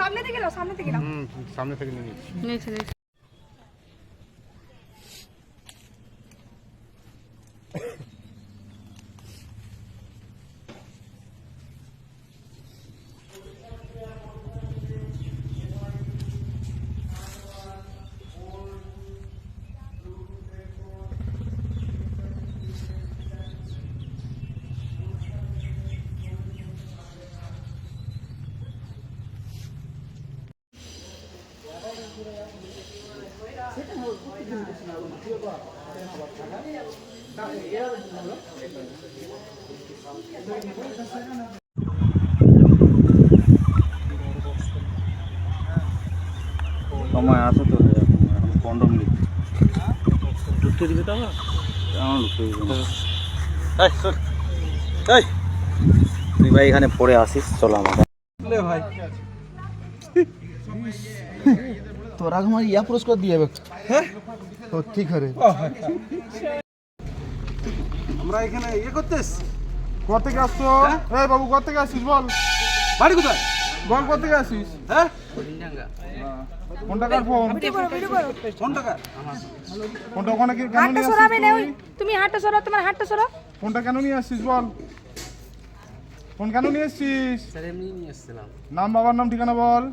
সামনে থেকে নাও সামনে থেকে নাও। হুম সামনে থেকে নিয়ে নিচ্ছি। নিয়েছে সময় আছে তো কন্ডম নিই ঢুকতে দিবে তো আমার ঢুকতে দিবে চল। এই, তুই ভাই এখানে পড়ে আসিস চল আমাকে ভাই। তোরা আমার ইয়া পুরস্কার দিয়ে হ্যাঁ? সত্যি করে আমরা এখানে ইয়ে করতে এসছি। থেকে আসছো? এই বাবু কোথা থেকে আসছিস বল। বাড়ি কোথায়? বল কোথা থেকে আসছিস। হ্যাঁ? টাকার ফোন? টাকা ফোনটা ওখানে কি কেন নিয়ে আসছিস তুমি তোমার ফোনটা কেন নিয়ে আসছিস বল। ফোন কেন নিয়ে এসছিস নাম বাবার নাম ঠিকানা বল।